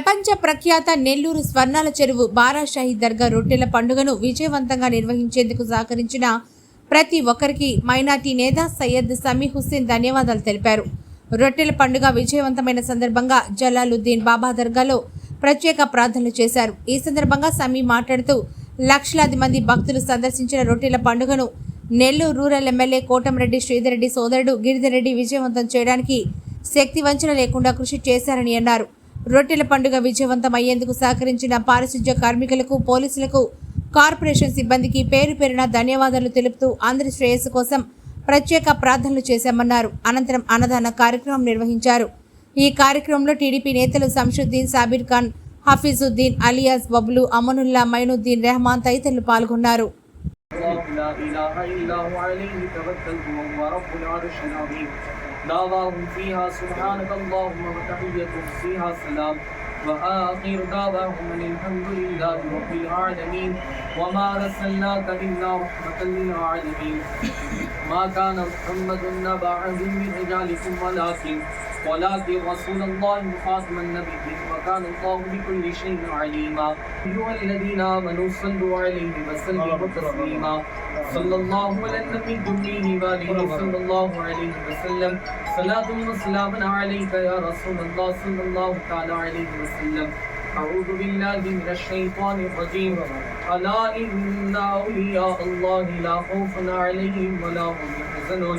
ప్రపంచ ప్రఖ్యాత నెల్లూరు స్వర్ణాల చెరువు బారాషాహి దర్గా రొట్టెల పండుగను విజయవంతంగా నిర్వహించేందుకు సహకరించిన ప్రతి ఒక్కరికి మైనార్టీ నేత సయ్యద్ సమీ హుస్సేన్ ధన్యవాదాలు తెలిపారు. రొట్టెల పండుగ విజయవంతమైన సందర్భంగా జలాలుద్దీన్ బాబా దర్గాలో ప్రత్యేక ప్రార్థనలు చేశారు. ఈ సందర్భంగా సమీ మాట్లాడుతూ లక్షలాది మంది భక్తులు సందర్శించిన రొట్టెల పండుగను నెల్లూరు రూరల్ ఎమ్మెల్యే కోటంరెడ్డి శ్రీధర్రెడ్డి సోదరుడు గిరిధర్రెడ్డి విజయవంతం చేయడానికి శక్తి వంచన లేకుండా కృషి చేశారని అన్నారు. రొట్టెల పండుగ విజయవంతం అయ్యేందుకు సహకరించిన పారిశుధ్య కార్మికులకు పోలీసులకు కార్పొరేషన్ సిబ్బందికి పేరు పేరున ధన్యవాదాలు తెలుపుతూ అందరి శ్రేయస్సు కోసం ప్రత్యేక ప్రార్థనలు చేశామన్నారు అనంతరం అన్నదాన కార్యక్రమం నిర్వహించారు ఈ కార్యక్రమంలో టీడీపీ నేతలు సంషుద్దీన్ సాబిర్ ఖాన్ హఫీజుద్దీన్ అలియాస్ బబ్లు అమనుల్లా మైనుద్దీన్ రెహమాన్ తదితరులు పాల్గొన్నారు الله لا إله إلا هو عليه توكلت وهو رب العرش العظيم دعواهم فيها سبحانك اللهم وتحيتهم فيها سلام وآخر دعواهم أن الحمد لله رب العالمين. وما أرسلناك إلا رحمة للعالمين. ما كان محمد نبع من رجالكم ولكن ولكن رسول الله خاتم النبيين وكان الله بكل شيء عليما. أيها الذين آمنوا صلوا عليه وسلموا تسليما. صلى الله على النبي الأمي وآله صلى الله عليه وسلم. صلاة وسلام عليك يا رسول الله صلى الله تعالى عليه وسلم. أعوذ بالله من الشيطان الرجيم. ألا إن أولياء الله لا خوف عليهم ولا هم يحزنون.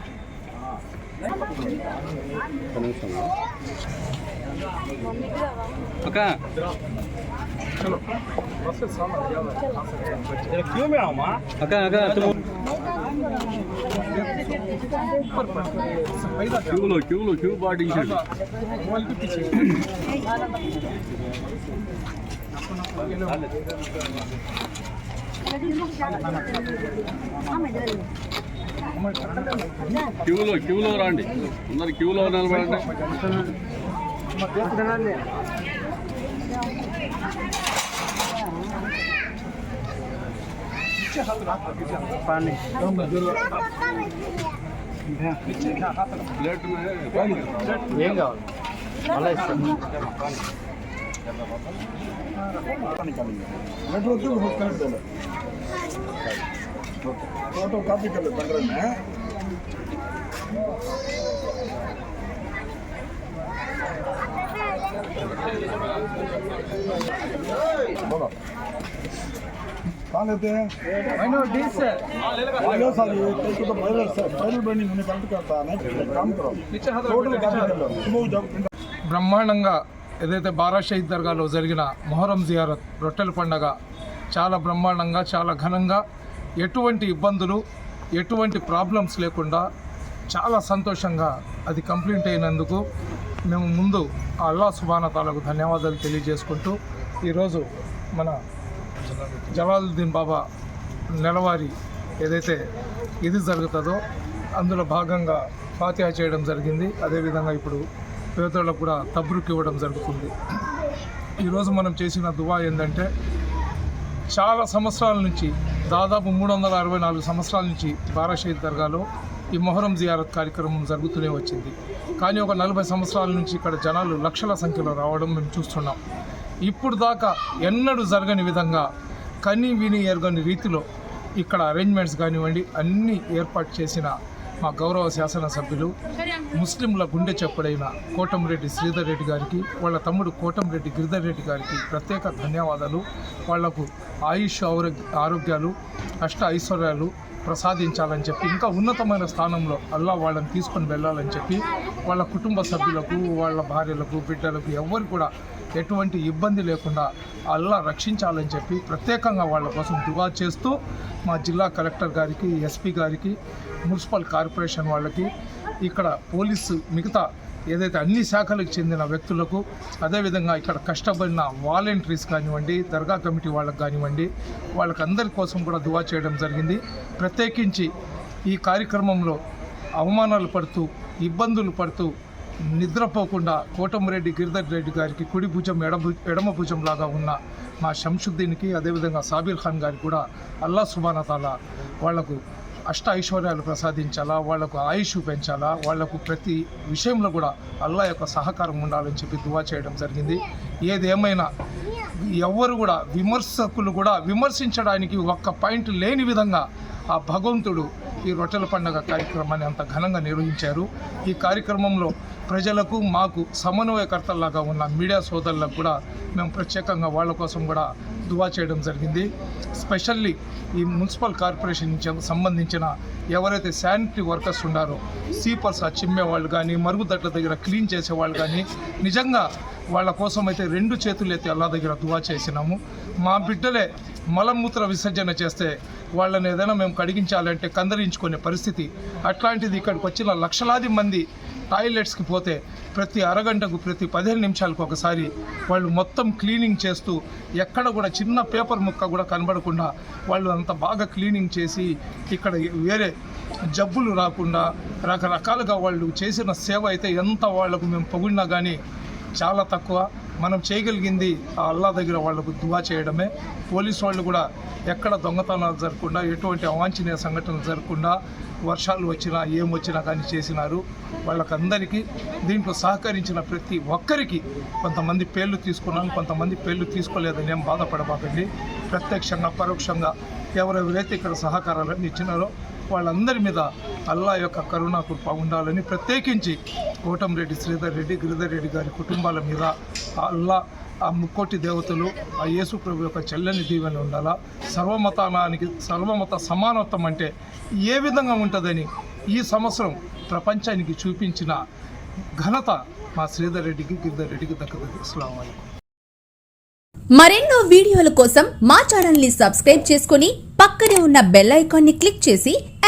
भाई అక్క అక్క అక్క క్యూలో క్యూలో క్యూ పాటించండి క్యూలో క్యూలో రండి. అందరు క్యూలో నిలబడండి. ఏం కావాలి? మళ్ళీ ఇస్తాను भी बहुत कनेक्ट है फोटो कॉपी कर ले पंद्रह में बोलो कहाँ लेते हैं हेलो सर ये तो तो पहले पहले बनी उन्हें कनेक्ट करता है ना काम करो टोटल कॉपी कर लो सुबह जाओ బ్రహ్మాండంగా ఏదైతే బారా షహీద్ దర్గాలో జరిగిన మొహరం జియారత్ రొట్టెల పండగ చాలా బ్రహ్మాండంగా చాలా ఘనంగా ఎటువంటి ఇబ్బందులు ఎటువంటి ప్రాబ్లమ్స్ లేకుండా చాలా సంతోషంగా అది కంప్లీట్ అయినందుకు మేము ముందు ఆ అల్లా సుబానతాలకు ధన్యవాదాలు తెలియజేసుకుంటూ ఈరోజు మన జలాలుద్దీన్ బాబా నెలవారి ఏదైతే ఇది జరుగుతుందో అందులో భాగంగా ఫాతిహా చేయడం జరిగింది. అదేవిధంగా ఇప్పుడు పేదలకు కూడా తబ్రుక్ ఇవ్వడం జరుగుతుంది. ఈరోజు మనం చేసిన దువా ఏంటంటే చాలా సంవత్సరాల నుంచి దాదాపు మూడు వందల అరవై నాలుగు సంవత్సరాల నుంచి బారాషహీద్ దర్గాలో ఈ మొహరం జియారత్ కార్యక్రమం జరుగుతూనే వచ్చింది. కానీ ఒక నలభై సంవత్సరాల నుంచి ఇక్కడ జనాలు లక్షల సంఖ్యలో రావడం మేము చూస్తున్నాం. ఇప్పుడు దాకా ఎన్నడూ జరగని విధంగా కని విని ఎరగని రీతిలో ఇక్కడ అరేంజ్మెంట్స్ కానివ్వండి అన్నీ ఏర్పాటు చేసిన మా గౌరవ శాసనసభ్యులు ముస్లింల గుండె చెప్పుడైన కోటంరెడ్డి శ్రీధర్ రెడ్డి గారికి వాళ్ళ తమ్ముడు కోటంరెడ్డి గిరిధర్ రెడ్డి గారికి ప్రత్యేక ధన్యవాదాలు. వాళ్ళకు ఆయుష్ ఆరోగ్య ఆరోగ్యాలు అష్ట ఐశ్వర్యాలు ప్రసాదించాలని చెప్పి ఇంకా ఉన్నతమైన స్థానంలో అల్లా వాళ్ళని తీసుకొని వెళ్ళాలని చెప్పి వాళ్ళ కుటుంబ సభ్యులకు వాళ్ళ భార్యలకు బిడ్డలకు ఎవరు కూడా ఎటువంటి ఇబ్బంది లేకుండా అల్లా రక్షించాలని చెప్పి ప్రత్యేకంగా వాళ్ళ కోసం దువా చేస్తూ మా జిల్లా కలెక్టర్ గారికి ఎస్పీ గారికి మున్సిపల్ కార్పొరేషన్ వాళ్ళకి ఇక్కడ పోలీసు మిగతా ఏదైతే అన్ని శాఖలకు చెందిన వ్యక్తులకు అదేవిధంగా ఇక్కడ కష్టపడిన వాలంటీర్స్ కానివ్వండి దర్గా కమిటీ వాళ్ళకి కానివ్వండి వాళ్ళకందరి కోసం కూడా దువా చేయడం జరిగింది. ప్రత్యేకించి ఈ కార్యక్రమంలో అవమానాలు పడుతూ ఇబ్బందులు పడుతూ నిద్రపోకుండా కోటమిరెడ్డి గిరిధర్ రెడ్డి గారికి కుడి భుజం ఎడభు ఎడమ భుజం లాగా ఉన్న మా శంషుద్దీన్కి అదేవిధంగా సాబీర్ ఖాన్ గారికి కూడా అల్లా సుబానతాల వాళ్ళకు అష్ట ఐశ్వర్యాలు ప్రసాదించాలా వాళ్ళకు ఆయుష్ పెంచాలా వాళ్ళకు ప్రతి విషయంలో కూడా అల్లా యొక్క సహకారం ఉండాలని చెప్పి దువా చేయడం జరిగింది. ఏదేమైనా ఎవ్వరు కూడా విమర్శకులు కూడా విమర్శించడానికి ఒక్క పాయింట్ లేని విధంగా ఆ భగవంతుడు ఈ రొట్టెల పండుగ కార్యక్రమాన్ని అంత ఘనంగా నిర్వహించారు. ఈ కార్యక్రమంలో ప్రజలకు మాకు సమన్వయకర్తలాగా ఉన్న మీడియా సోదరులకు కూడా మేము ప్రత్యేకంగా వాళ్ళ కోసం కూడా దువా చేయడం జరిగింది. స్పెషల్లీ ఈ మున్సిపల్ కార్పొరేషన్ సంబంధించిన ఎవరైతే శానిటరీ వర్కర్స్ ఉన్నారో సీపర్స్ చిమ్మే వాళ్ళు కానీ మరుగుదొడ్ల దగ్గర క్లీన్ చేసే వాళ్ళు కానీ నిజంగా వాళ్ళ కోసం అయితే రెండు చేతులు అయితే అల్లా దగ్గర దువా చేసినాము. మా బిడ్డలే మలమూత్ర విసర్జన చేస్తే వాళ్ళని ఏదైనా మేము కడిగించాలంటే కందరించుకునే పరిస్థితి. అట్లాంటిది ఇక్కడికి వచ్చిన లక్షలాది మంది టాయిలెట్స్కి పోతే ప్రతి అరగంటకు ప్రతి పదిహేను నిమిషాలకు ఒకసారి వాళ్ళు మొత్తం క్లీనింగ్ చేస్తూ ఎక్కడ కూడా చిన్న పేపర్ ముక్క కూడా కనబడకుండా వాళ్ళు అంత బాగా క్లీనింగ్ చేసి ఇక్కడ వేరే జబ్బులు రాకుండా రకరకాలుగా వాళ్ళు చేసిన సేవ అయితే ఎంత వాళ్ళకు మేము పొగిడినా కానీ చాలా తక్కువ. మనం చేయగలిగింది ఆ అల్లా దగ్గర వాళ్ళకు దువా చేయడమే. పోలీస్ వాళ్ళు కూడా ఎక్కడ దొంగతనాలు జరగకుండా ఎటువంటి అవాంఛనీయ సంఘటనలు జరగకుండా వర్షాలు వచ్చినా ఏమొచ్చినా కానీ చేసినారు. వాళ్ళకందరికీ దీంట్లో సహకరించిన ప్రతి ఒక్కరికి కొంతమంది పేర్లు తీసుకున్నాను కొంతమంది పేర్లు తీసుకోలేదని ఏం బాధపడబాకండి ప్రత్యక్షంగా పరోక్షంగా ఎవరెవరైతే ఇక్కడ సహకారాలు ఇచ్చినారో వాళ్ళందరి మీద అల్లా యొక్క కరుణా కృప ఉండాలని ప్రత్యేకించి కోటంరెడ్డి శ్రీధర్ రెడ్డి గిరిధర్ రెడ్డి గారి కుటుంబాల మీద ఆ అల్లా ఆ ముక్కోటి దేవతలు ఆ యేసు ప్రభు యొక్క చెల్లని దీవెన ఉండాలా? సర్వమతానానికి సర్వమత సమానత్వం అంటే ఏ విధంగా ఉంటుందని ఈ సంవత్సరం ప్రపంచానికి చూపించిన ఘనత మా శ్రీధర్ రెడ్డికి గిరిధర్ రెడ్డికి దక్కుతుంది అస్సలం మరెన్నో వీడియోల కోసం మా ఛానల్ని సబ్స్క్రైబ్ చేసుకుని పక్కనే ఉన్న బెల్ ఐకాన్ని క్లిక్ చేసి